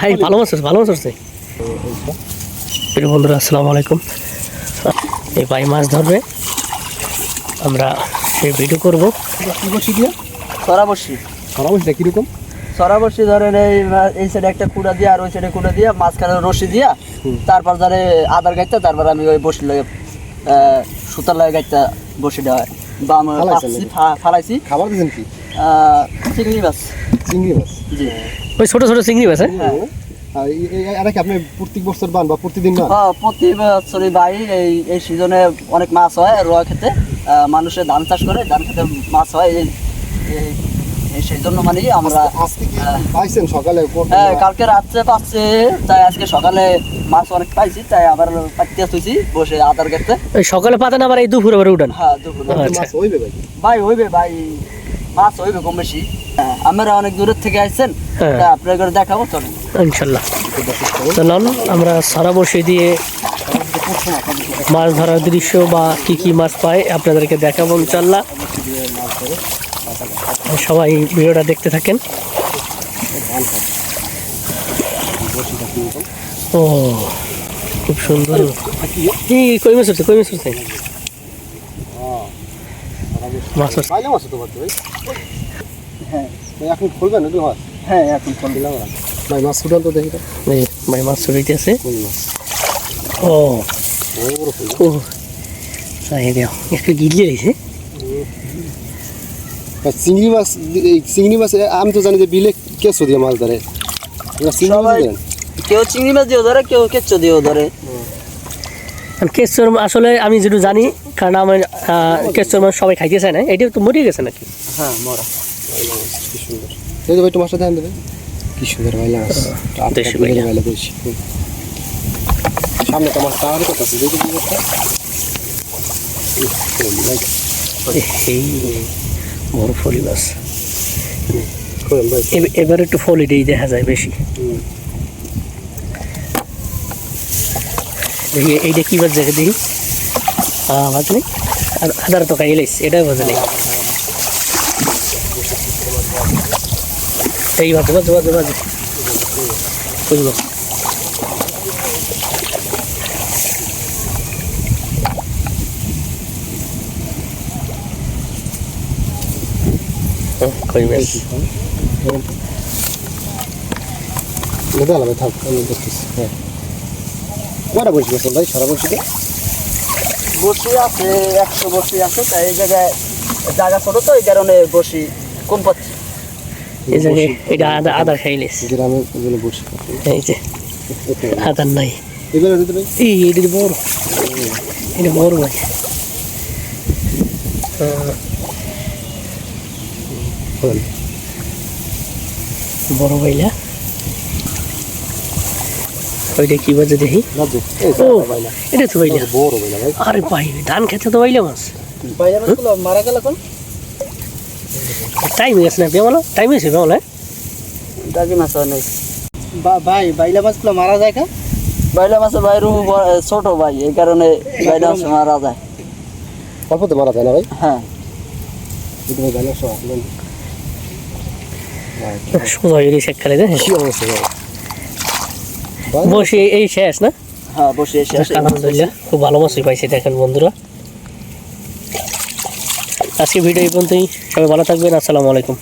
High ভালো মাছ আছে, ভালো মাছ আছে। প্রিয় বন্ধুরা আসসালামু আলাইকুম। এই ভাই মাছ ধরবে। আমরা সেই ভিডিও করব। বসি দিয়ে সরা বসি সারা বসিটা কীরকম? সরা বসি ধরেন এই এই সাইডে একটা কুড়া দিয়ে আর ওই সাইডে কুড়া দিয়ে মাঝখানে রশি দিয়া তারপর ধরে আদার গাইতে তারপর আমি ওই বসি লাগে সুতার লাগে গাইতে বসি দেওয়া হয়। বা আমি ফালাইছেন পাচ্ছি, নাকি? ফা- ফালাইছি। খাবার দিয়েছেন কি? চিংড়ি মাছ। চিংড়ি মাছ? জি। ওই ছোট ছোট চিংড়ি মাছ হ্যাঁ? হ্যাঁ। আর কি আপনি প্রত্যেক বছর বান বা প্রতিদিন বান? হ্যাঁ, প্রতি বছরই ভাই এই এই সিজনে অনেক মাছ হয় রোয়া খেতে। মানুষে ধান চাষ করে ধান খেতে মাছ হয়। এই সেই জন্য মানে আমরা। পাইছেন সকালে হ্যাঁ কালকে রাত্রে পাচ্ছে। তাই আজকে সকালে মাছ অনেক পাইছি তাই আবার পাইতে তুইছি বসে আদার ওই সকালে পাতেন আবার এই দুপুরে আবার উঠান? হ্যাঁ দুপুরে। আচ্ছা। মাছ হইবে ভাই? ভাই হইবে ভাই। মাছ হইবে কম বেশি। হ্যাঁ, আমরা অনেক দূরের থেকে আসছেন হ্যাঁ। তাই দেখাবো চলুন। ইনশাল্লাহ। চলুন আমরা সারা বসে দিয়ে মাছ ধরার দৃশ্য বা কি কি মাছ পাই আপনাদেরকে দেখাবো ইনশাল্লাহ। সবাই ভিডিওটা দেখতে থাকেন। ও খুব সুন্দর। কি কই মাছ হচ্ছে কই মাছ হচ্ছে মাছ হ্যাঁ। এখন খুলবেন মাছ? হ্যাঁ এখন ফোন দিলাম ভাই মাছ ফুটান তো দেখি ভাই মাছ কোন মাছ। ও। বড় বড় ফুল। ও। তাই দেও একটু গিলিয়ে দিয়েছে। চিংড়ি মাছ চিংড়ি মাছ আমি তো জানি যে বিলে কেঁচো দিয়ে মাছ ধরে। এরা চিংড়ি মাছ সবাই- ধরেন কেউ চিংড়ি মাছ দিয়েও ধরে কেউ কেচ্চো দিয়েও ধরে। কেশর আসলে আমি যেটু জানি কারণ আমার কেশর মাছ সবাই খাইতে চায় না। এটা তো মরে গেছে নাকি? হ্যাঁ মরা। কি সুন্দর তো ভাই ধ্যান দেবে কি সুন্দর ভাইলা মাছ। আর দেশি। সামনে তো মাছ কত আছে? দেখি এই বড় ফলি মাছ। এবার একটু ফলিটাই দেখা যায় বেশি। দেখি এইটা কি বাজ দেখে দেখি? বাজলে আদার তো খাই লাইছে এটাই বাজলে এই বাজে বাজে বাজে বাজে বুঝব কই আলাদা থাক আমি দেখতেছি। হ্যাঁ। কয়টা বসে গেছেন ভাই সারা বসিতে বসি আছে একশো বসি আছে তাই এই জায়গায় জায়গা ছোট তো এই কারণে বসি। কম পাচ্ছি এই জায়গায় এটা আদা আদা খাই লাইছে গ্রামে ওগুলো বসি এই যে আদার নাই। এগুলো ভাই এই এটা বড়? এটা বড় আহ, করেন বড় ভাইলা ওইটা কি বাজে দেখি? ও এটা তো বড় বাইলা আরে ভাই ধান খেতে তো ভাইলা মাছ। মারা গেল টাইম গেছে না বেমালো? টাইম হয়েছে বেমালো দাগি মাছ হয় নাই। ভাই বাইলা মাছগুলো মারা যায় কা? বাইলা মাছের বাইরে ছোট ভাই এই কারণে বাইলা মাছ মারা যায়। অল্পতে মারা যায় না ভাই? হ্যাঁ। ভাই আসলেন সোজা হয়ে গেছে এককালে কি অবস্থা ভাই? ভাই বসে এই শেষ না? হ্যাঁ বসে আসে আলহামদুলিল্লাহ খুব ভালো মাছই পাইছি দেখেন বন্ধুরা। আজকে ভিডিও এই পর্যন্তই। সবাই ভালো থাকবেন। আসসালামু আলাইকুম।